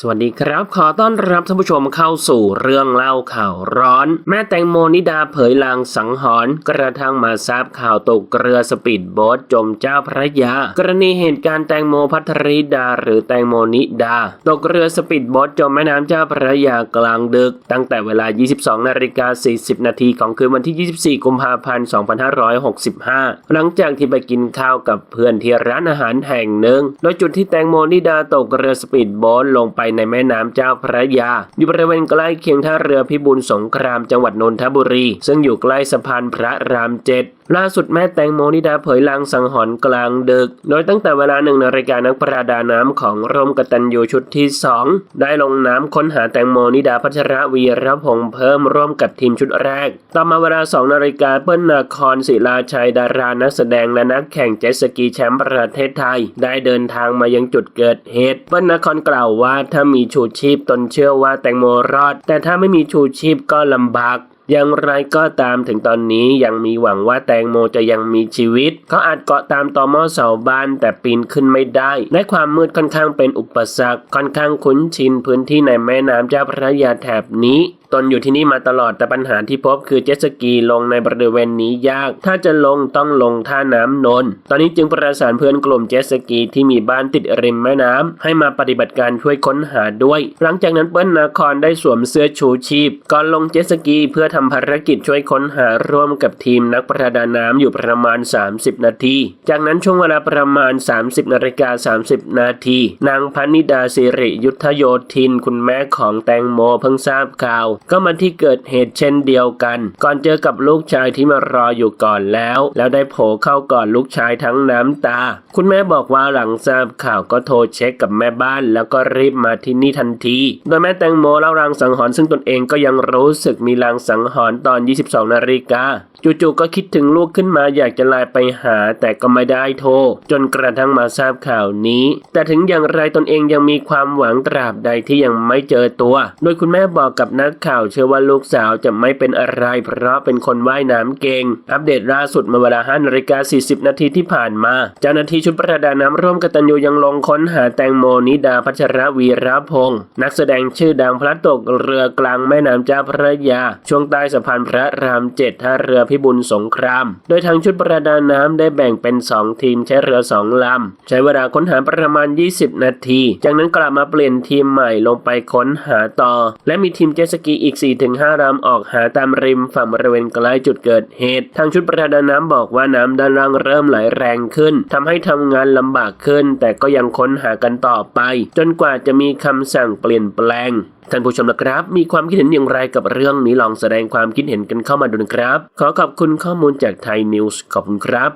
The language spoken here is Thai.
สวัสดีครับ ขอต้อนรับท่านผู้ชมเข้าสู่เรื่องเล่าข่าวร้อน แม่แตงโมนิดาเผยลางสังหรณ์กระทั่งมาทราบข่าวตกเรือสปีดโบ๊ทจมเจ้าพระยา กรณีเหตุการณ์แตงโมพัทริดา หรือแตงโมนิดา ตกเรือสปีดโบ๊ทจมแม่น้ำเจ้าพระยากลางดึก ตั้งแต่เวลา 22 นาฬิกา 40 นาทีของคืนวันที่ 24 กุมภาพันธ์ 2565 หลังจากที่ไปกินข้าวกับเพื่อนที่ร้านอาหารแห่งหนึ่ง โดยจุดที่แตงโมนิดาตกเรือสปีดโบ๊ทลงไปในแม่น้ำเจ้าพระยา อยู่บริเวณใกล้เคียงท่าเรือพิบูลสงครามจังหวัดนนทบุรี ซึ่งอยู่ใกล้สะพานพระรามเจ็ด ล่าสุดแม่แตงโมนิดาเผยลางสังหรณ์กลางดึก โดยตั้งแต่เวลาหนึ่งนาฬิกานักประดาน้ำของร่มกตันยูชุดที่ 2 ได้ลงน้ำค้นหาแตงโมนิดาพัชรวีรพงษ์เพิ่มร่วมกับทีมชุดแรก ต่อมาเวลา 2 นาฬิกาเปิ้ลนาครศิลาชัยดารานักแสดงและนักแข่งเจ็ตสกีแชมป์ประเทศไทย ได้เดินทางมายังจุดเกิดเหตุเปิ้ลนาครกล่าวว่าถ้ามีชูชีพตนเชื่อว่าแตงโมรอด แต่ถ้าไม่มีชูชีพก็ลำบาก อย่างไรก็ตามถึงตอนนี้ยังมีหวังว่าแตงโมจะยังมีชีวิต เขาอาจเกาะตามตอหม้อเสาบ้านแต่ปีนขึ้นไม่ได้และความมืดค่อนข้างเป็นอุปสรรคค่อนข้างคุ้นชินพื้นที่ในแม่น้ำเจ้าพระยาแถบนี้ ตนอยู่ที่นี่มาตลอดแต่ปัญหาที่พบคือเจ็ตสกีลงในบริเวณนี้ยาก ถ้าจะลงต้องลงท่าน้ำนน ตอนนี้จึงประสานเพื่อนกลุ่มเจ็ตสกีที่มีบ้านติดริมแม่น้ำให้มาปฏิบัติการช่วยค้นหาด้วย หลังจากนั้นเปิ้ลนาครได้สวมเสื้อชูชีพ ก่อนลงเจ็ตสกีเพื่อทำภารกิจช่วยค้นหาร่วมกับทีมนักประดาน้ำอยู่ประมาณ 30 นาที จากนั้นช่วงเวลาประมาณ 30นาฬิกา30 นาที นางพนิดาสิริยุทธโยธิน คุณแม่ของแตงโมเพิ่งทราบข่าวก็มาที่เกิดเหตุเช่นเดียวกัน ก่อนเจอกับลูกชายที่มารออยู่ก่อนแล้ว แล้วได้โผล่เข้าก่อนลูกชายทั้งน้ำตา คุณแม่บอกว่าหลังทราบข่าวก็โทรเช็คกับแม่บ้าน แล้วก็รีบมาที่นี่ทันที โดยแม่แตงโมเล่ารางสังหรณ์ซึ่งตนเองก็ยังรู้สึกมีลางสังหรณ์ตอน 22 นาฬิกาจู่ๆก็คิดถึงลูกขึ้นมาอยากจะไลน์ไปหา แต่ก็ไม่ได้โทร จนกระทั่งมาทราบข่าวนี้ แต่ถึงอย่างไรตนเองยังมีความหวังตราบใดที่ยังไม่เจอตัว โดยคุณแม่บอกกับนักข่าวเชื่อว่าลูกสาวจะไม่เป็นอะไร เพราะเป็นคนว่ายน้ำเก่ง อัปเดตล่าสุดเมื่อเวลา5นาฬิกา 40 นาทีที่ผ่านมา เจ้าหน้าที่ชุดประดาน้ำร่วมกตันยูยังลงค้นหาแตงโมนิดาพัชรวีรพงศ์นักแสดงชื่อดังพลัดตกเรือกลางแม่น้ำเจ้าพระยา ช่วงใต้สะพานพระรามเจ็ดท่าเรือพิบูลสงคราม โดยทางชุดประดาน้ำได้แบ่งเป็น 2 ทีมใช้เรือ 2ลำใช้เวลาค้นหาประมาณ 20 นาที จากนั้นกลับมาเปลี่ยนทีมใหม่ลงไปค้นหาต่อ และมีทีมเจสกีอีก 4-5ลำออกหาตามริมฝั่งบริเวณใกล้จุดเกิดเหตุ ทางชุดประดาน้ำบอกว่าน้ำด้านล่างเริ่มไหลแรงขึ้นทำให้ทำงานลำบากขึ้น แต่ก็ยังค้นหากันต่อไป จนกว่าจะมีคำสั่งเปลี่ยนแปลงท่านผู้ชมนะครับ มีความคิดเห็นอย่างไรกับเรื่องนี้ลองแสดงความคิดเห็นกันเข้ามาดูนะครับ ขอขอบคุณข้อมูลจากไทยนิวส์ขอบคุณครับ